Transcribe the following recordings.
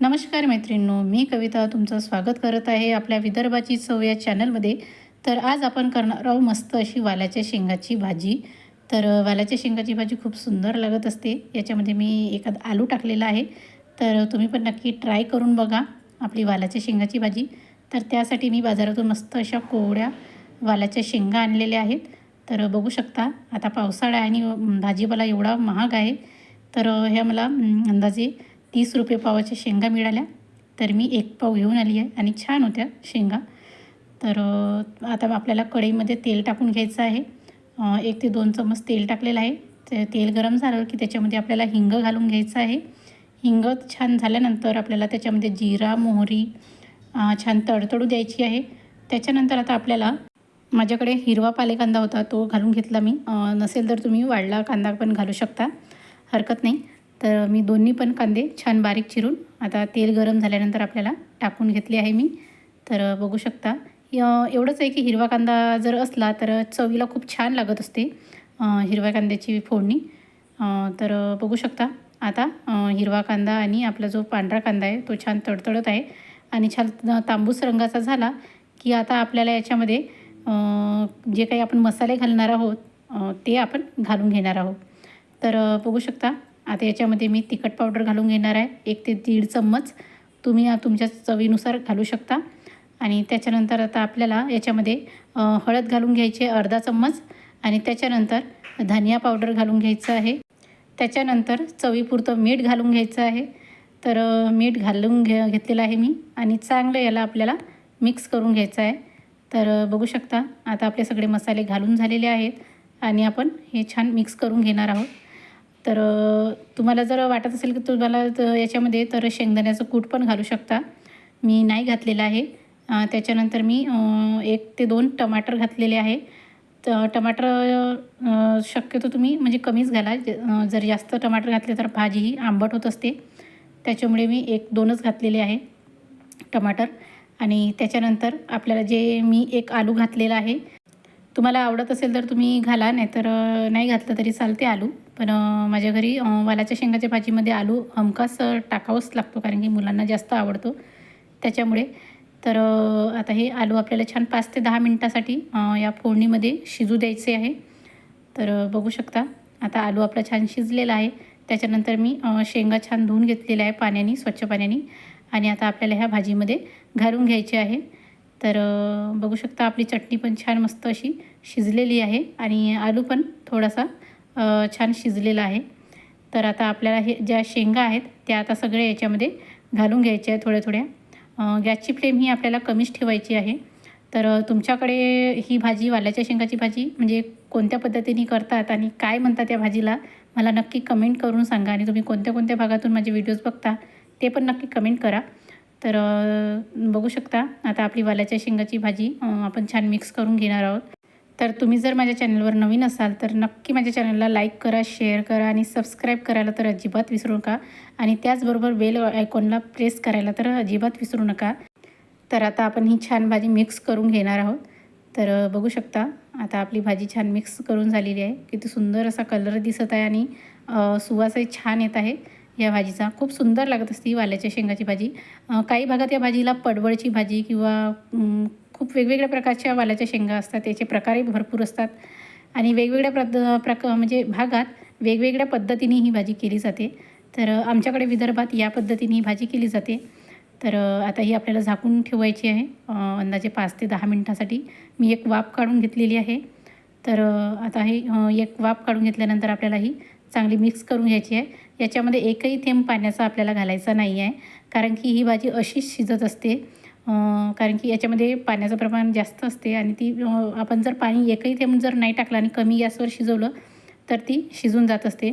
नमस्कार मैत्रिणींनो मी कविता तुमचं स्वागत करत आहे आपल्या विदर्भाची चव या चॅनलमध्ये. तर आज आपण करणार आहोत मस्त अशी वालाच्या शेंगाची भाजी. तर वालाच्या शेंगाची भाजी खूप सुंदर लागत असते. याच्यामध्ये मी एखाद आलू टाकलेला आहे. तर तुम्ही पण नक्की ट्राय करून बघा आपली वालाच्या शेंगाची भाजी. तर त्यासाठी मी बाजारातून मस्त अशा कोवड्या वालाच्या शेंगा आणलेल्या आहेत. तर बघू शकता आता पावसाळा आणि भाजीपाला एवढा महाग आहे. तर ह्या मला अंदाजे तीस रुपये पावाच्या शेंगा मिळाल्या. तर मी एक पाव घेऊन आली आहे आणि छान होत्या शेंगा. तर आता आपल्याला कढईमध्ये तेल टाकून घ्यायचं आहे. एक ते दोन चम्मच तेल टाकलेलं आहे. ते तेल गरम झालं की त्याच्यामध्ये आपल्याला हिंग घालून घ्यायचं आहे. हिंग छान झाल्यानंतर आपल्याला त्याच्यामध्ये जिरा मोहरी छान तडतडू द्यायची आहे. त्याच्यानंतर आता आपल्याला माझ्याकडे हिरवा पालेकांदा होता तो घालून घेतला मी. नसेल तर तुम्ही वाढला कांदा पण घालू शकता. हरकत नाही. तर मी दोन्ही पण कांदे छान बारीक चिरून आता तेल गरम झाल्यानंतर आपल्याला टाकून घेतले आहे मी. तर बघू शकता एवढंच आहे की हिरवा कांदा जर असला तर चवीला खूप छान लागत असते हिरव्या कांद्याची फोडणी. तर बघू शकता आता हिरवा कांदा आणि आपला जो पांढरा कांदा आहे तो छान तडतडत आहे. आणि छान तांबूस रंगाचा झाला की आता आपल्याला याच्यामध्ये जे काही आपण मसाले घालणार आहोत ते आपण घालून घेणार आहोत. तर बघू शकता आता याच्यामध्ये मी तिखट पावडर घालून घेणार आहे. एक ते दीड चम्मच. तुम्ही तुमच्या चवीनुसार घालू शकता. आणि त्याच्यानंतर आता आपल्याला याच्यामध्ये हळद घालून घ्यायची अर्धा चम्मच. आणि त्याच्यानंतर धनिया पावडर घालून घ्यायचं आहे. त्याच्यानंतर चवीपुरतं मीठ घालून घ्यायचं आहे. तर मीठ घालून घे घेतलेलं आहे मी. आणि चांगलं याला आपल्याला मिक्स करून घ्यायचं आहे. तर बघू शकता. आता आपले सगळे मसाले घालून झालेले आहेत. आणि आपण हे छान मिक्स करून घेणार आहोत. तर तुम्हाला जर वाटत असेल की तुम्हाला याच्यामध्ये तर शेंगदाण्याचं कूट पण घालू शकता. मी नाही घातलेलं आहे. त्याच्यानंतर मी एक ते दोन टमाटर घातलेले आहे. तर टमाटर शक्यतो तुम्ही म्हणजे कमीच घाला. जर जास्त टमाटर घातले तर भाजी ही आंबट होत असते. त्याच्यामुळे मी एक दोनच घातलेले आहे टमाटर. आणि त्याच्यानंतर आपल्याला जे मी एक आलू घातलेला आहे. तुम्हाला आवडत असेल तर तुम्ही घाला नाहीतर नाही घातलं तरी चालते आलू. पण माझ्या घरी वालाच्या शेंगाच्या भाजीमध्ये आलू हमखास टाकावंच लागतो कारण की मुलांना जास्त आवडतो. त्याच्यामुळे तर आता हे आलू आपल्याला छान पाच ते दहा मिनटासाठी या फोडणीमध्ये शिजू द्यायचे आहे. तर बघू शकता आता आलू आपला छान शिजलेला आहे. त्याच्यानंतर मी शेंगा छान धुवून घेतलेल्या आहे पाण्याने स्वच्छ पाण्याने. आणि आता आपल्याला ह्या भाजीमध्ये घालून घ्यायचे आहे. तर बघू शकता आपली चटणी पण छान मस्त अशी शिजलेली आहे. आणि आलू पण थोडासा छान शिजलेलं आहे. तर आता आपल्याला हे ज्या शेंगा आहेत त्या आता सगळ्या याच्यामध्ये घालून घ्यायच्या आहेत थोड्या थोड्या गॅसची फ्लेम ही आपल्याला कमीच ठेवायची आहे. तर तुमच्याकडे ही भाजी वाल्याच्या शेंगाची भाजी म्हणजे कोणत्या पद्धतीने करतात आणि काय म्हणतात त्या भाजीला मला नक्की कमेंट करून सांगा आणि तुम्ही कोणत्या कोणत्या भागातून माझे व्हिडिओज बघता ते पण नक्की कमेंट करा. तर बघू शकता आता आपली वाल्याच्या शेंगाची भाजी आपण छान मिक्स करून घेणार आहोत. तर तुम्ही जर माझ्या चॅनलवर नवीन असाल तर नक्की माझ्या चॅनलला लाईक करा शेअर करा आणि सबस्क्राईब करायला तर अजिबात विसरू नका. आणि त्याचबरोबर बेल आयकॉनला प्रेस करायला तर अजिबात विसरू नका. तर आता आपण ही छान भाजी मिक्स करून घेणार आहोत. तर बघू शकता आता आपली भाजी छान मिक्स करून झालेली आहे. किती सुंदर असा कलर दिसत आहे आणि सुवासही छान येत आहे. या भाजीचा खूप सुंदर लागत असते ही वाल्याच्या शेंगाची भाजी. काही भागात या भाजीला पडवळची भाजी किंवा खूप वेगवेगळ्या प्रकारच्या वालाच्या शेंगा असतात त्याचे प्रकारही भरपूर असतात. आणि वेगवेगळ्या प्रद प्रक म्हणजे भागात वेगवेगळ्या पद्धतीने ही भाजी केली जाते. तर आमच्याकडे विदर्भात या पद्धतीने ही भाजी केली जाते. तर आता ही आपल्याला झाकून ठेवायची आहे. अंदाजे पाच ते दहा मिनटासाठी. मी एक वाफ काढून घेतलेली आहे. तर आता हे एक वाफ काढून घेतल्यानंतर आपल्याला ही चांगली मिक्स करून घ्यायची आहे. याच्यामध्ये एकही थेंब पाण्याचा आपल्याला घालायचा नाही आहे. कारण की ही भाजी अशीच शिजत असते. कारण की याच्यामध्ये पाण्याचं प्रमाण जास्त असते आणि ती आपण जर पाणी एकही थेंब जर नाही टाकलं आणि कमी गॅसवर शिजवलं तर ती शिजून जात असते.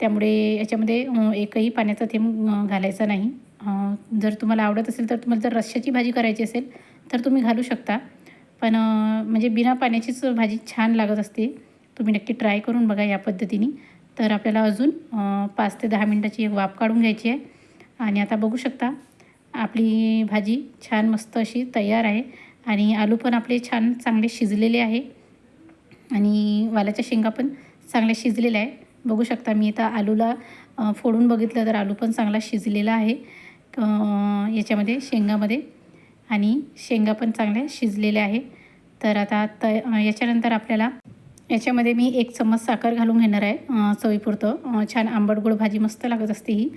त्यामुळे याच्यामध्ये एकही पाण्याचा थेंब घालायचा नाही. जर तुम्हाला आवडत असेल तर तुम्हाला जर रश्श्याची भाजी करायची असेल तर तुम्ही घालू शकता. पण म्हणजे बिना पाण्याचीच भाजी छान लागत असते. तुम्ही नक्की ट्राय करून बघा या पद्धतीने. तर आपल्याला अजून पाच ते दहा मिनटाची एक वाफ काढून घ्यायची आहे. आणि आता बघू शकता आपली भाजी छान मस्त अशी तयार आहे. आणि आलू पण आपले छान चांगले शिजलेले आहे. आणि वालाच्या शेंगा पण चांगल्या शिजलेल्या आहे. बघू शकता मी आता आलूला फोडून बघितलं तर आलू पण चांगला शिजलेला आहे. याच्यामध्ये शेंगामध्ये. आणि शेंगा पण चांगल्या शिजलेल्या आहे. तर आता त याच्यानंतर आपल्याला याच्यामध्ये मी एक चम्मच साखर घालून घेणार आहे चवीपुरतं. छान आंबट गोड भाजी मस्त लागत असते ही.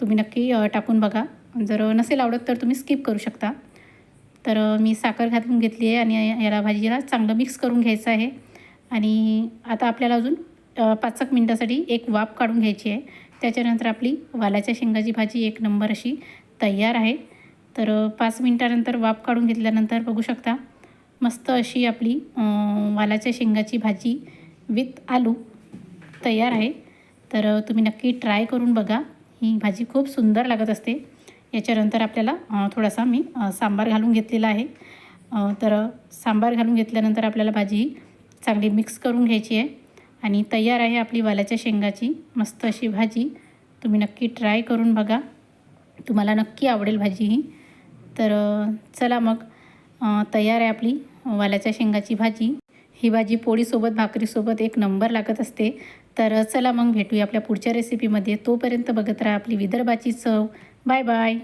तुम्ही नक्की टाकून बघा. जर नसेल आवडत तर तुम्ही स्किप करू शकता. तर मी साखर घालून घेतली आहे आणि याला भाजीला चांगलं मिक्स करून घ्यायचं आहे. आणि आता आपल्याला अजून पाच एक मिनटासाठी एक वाफ काढून घ्यायची आहे. त्याच्यानंतर आपली वालाच्या शेंगाची भाजी एक नंबर अशी तयार आहे. तर पाच मिनटानंतर वाफ काढून घेतल्यानंतर बघू शकता मस्त अशी आपली वालाच्या शेंगाची भाजी विथ आलू तयार आहे. तर तुम्ही नक्की ट्राय करून बघा. ही भाजी खूप सुंदर लागत असते. याच्यानंतर आपल्याला थोडासा मी सांबार घालून घेतलेला आहे. तर सांबार घालून घेतल्यानंतर आपल्याला भाजी ही चांगली मिक्स करून घ्यायची आहे. आणि तयार आहे आपली वालाच्या शेंगाची. मस्त अशी भाजी तुम्ही नक्की ट्राय करून बघा. तुम्हाला नक्की आवडेल भाजी ही. तर चला मग तयार आहे आपली वालाच्या शेंगाची भाजी. ही भाजी पोळीसोबत भाकरीसोबत एक नंबर लागत असते. तर चला मग भेटूया आपल्या पुढच्या रेसिपीमध्ये तोपर्यंत बघत राहा आपली विदर्भाची चव. Bye bye.